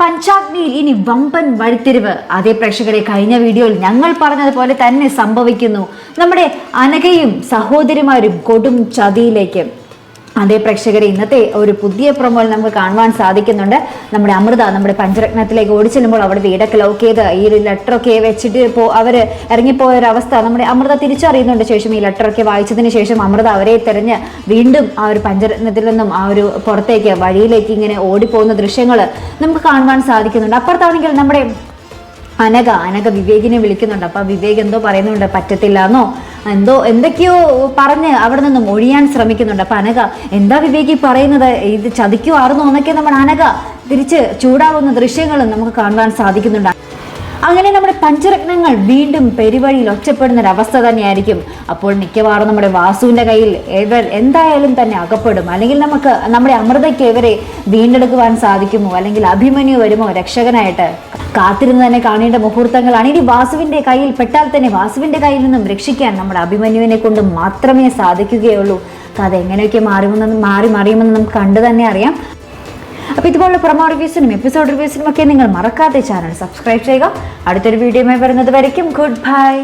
പഞ്ചാഗ്നിയിൽ ഇനി വമ്പൻ വഴിത്തിരിവ്. അതേ പ്രേക്ഷകരെ കഴിഞ്ഞ വീഡിയോയിൽ ഞങ്ങൾ പറഞ്ഞതുപോലെ തന്നെ സംഭവിക്കുന്നു. നമ്മുടെ അനഘയും സഹോദരിമാരും കൊടും ചതിയിലേക്ക്. അതേ പ്രേക്ഷകരെ ഇന്നത്തെ ഒരു പുതിയ പ്രൊമോയിൽ നമുക്ക് കാണുവാൻ സാധിക്കുന്നുണ്ട്. നമ്മുടെ അമൃത നമ്മുടെ പഞ്ചരത്നത്തിലേക്ക് ഓടിച്ചെല്ലുമ്പോൾ അവിടെ വീടൊക്കെ ലോക്ക് ചെയ്ത് ഈ ഒരു ലെറ്ററൊക്കെ വെച്ചിട്ട് പോ അവർ ഇറങ്ങിപ്പോയ ഒരു അവസ്ഥ നമ്മുടെ അമൃത തിരിച്ചറിയുന്നുണ്ട്. ശേഷം ഈ ലെറ്ററൊക്കെ വായിച്ചതിന് ശേഷം അമൃത അവരെ തെരഞ്ഞ് വീണ്ടും ആ ഒരു പഞ്ചരത്നത്തിൽ നിന്നും ആ ഒരു പുറത്തേക്ക് വഴിയിലേക്ക് ഇങ്ങനെ ഓടിപ്പോകുന്ന ദൃശ്യങ്ങൾ നമുക്ക് കാണുവാൻ സാധിക്കുന്നുണ്ട്. അപ്പുറത്താണെങ്കിൽ നമ്മുടെ അനഘ അനഘ വിവേകിനെ വിളിക്കുന്നുണ്ട്. അപ്പോൾ വിവേക് എന്തോ പറയുന്നുണ്ട് പറ്റത്തില്ല എന്നോ എന്തോ എന്തൊക്കെയോ പറഞ്ഞ് അവിടെ നിന്നും ഒഴിയാൻ ശ്രമിക്കുന്നുണ്ട്. അപ്പൊ അനഘ എന്താ വിവേകി പറയുന്നത്? ഇത് ചതിക്കുമായിരുന്നു എന്നൊക്കെ നമ്മുടെ അനഘ തിരിച്ച് ചൂടാവുന്ന ദൃശ്യങ്ങളും നമുക്ക് കാണുവാൻ സാധിക്കുന്നുണ്ട്. അങ്ങനെ നമ്മുടെ പഞ്ചരത്നങ്ങൾ വീണ്ടും പെരുവഴിയിൽ ഒറ്റപ്പെടുന്ന ഒരവസ്ഥ തന്നെയായിരിക്കും. അപ്പോൾ മിക്കവാറും നമ്മുടെ വാസുവിന്റെ കയ്യിൽ ഇവർ എന്തായാലും തന്നെ അകപ്പെടും. അല്ലെങ്കിൽ നമുക്ക് നമ്മുടെ അമൃതയ്ക്ക് ഇവരെ വീണ്ടെടുക്കുവാൻ സാധിക്കുമോ? അല്ലെങ്കിൽ അഭിമന്യു വരുമോ? രക്ഷകനായിട്ട് കാത്തിരുന്ന് തന്നെ കാണേണ്ട മുഹൂർത്തങ്ങളാണ്. ഇനി വാസുവിന്റെ കയ്യിൽ പെട്ടാൽ തന്നെ വാസുവിന്റെ കയ്യിൽ നിന്നും രക്ഷിക്കാൻ നമ്മുടെ അഭിമന്യുവിനെ കൊണ്ട് മാത്രമേ സാധിക്കുകയുള്ളൂ. കഥ എങ്ങനെയൊക്കെ മാറുമെന്ന് മാറി മറിയുമെന്ന് നമുക്ക് കണ്ടു തന്നെ അറിയാം. അപ്പോൾ ഇതുപോലുള്ള പ്രൊമോ റിവ്യൂസിനും എപ്പിസോഡ് റിവ്യൂസിനും ഒക്കെ നിങ്ങൾ മറക്കാതെ ചാനൽ സബ്സ്ക്രൈബ് ചെയ്യുക. അടുത്തൊരു വീഡിയോയുമായി വരുന്നത് വരയ്ക്കും. Good bye